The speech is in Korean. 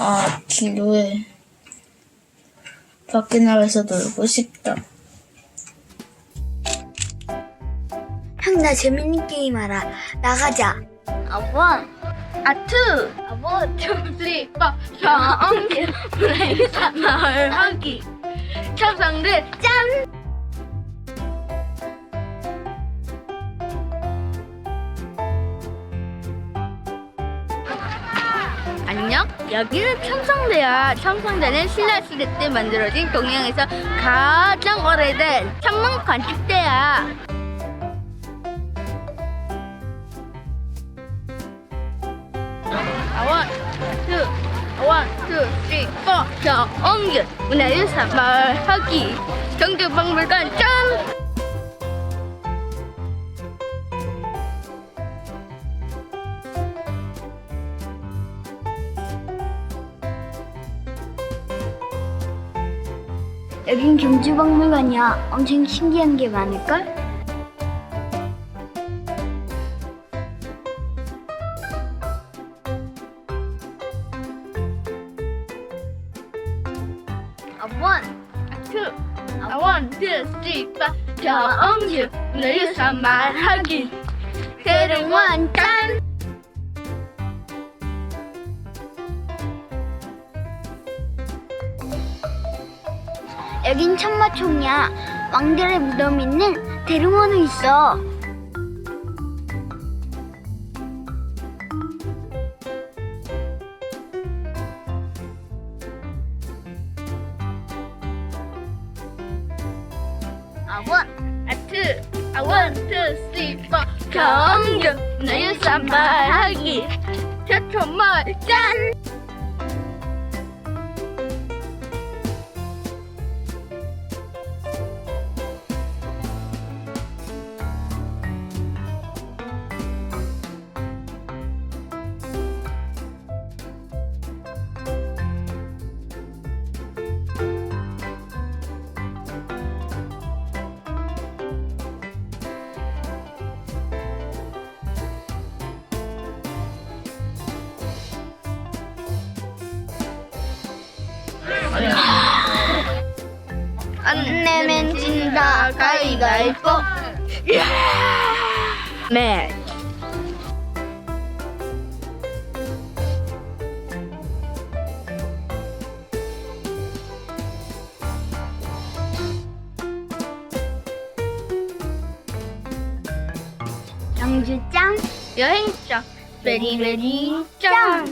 아, 지루해. 밖에 나가서 놀고 싶다. 형, 나 재밌는 게임 알아. 나가자. 아, 원, 아, 투, 아, 원, 투, 쓰리, 포, 정기, 플레이사, 마을 하기. 첨성들, 짠! 안녕, 여기는 첨성대야. 첨성대는 신라 시대 때 만들어진 동양에서 가장 오래된 천문 관측대야. 원, 투, 원, 투, 쓰리, 포. 정길 문화유 사발하기 경주박물관 짠! 여긴 경주박물관이야. 엄청 신기한 게 많을걸? 아, 원, 아, 투, 아, 원, 투, 쓰리, 문화유 사발하기 대릉원 짠! 여긴 천마총이야. 왕들의 무덤 있는 대릉원에 있어. 아, 원, 아, 투, 쓰리, 포. 경주 문화유 사발하기 최초마을 짠! 안 내면 진다 가위가위보 매 경주 짱. 여행자 베리베리 짱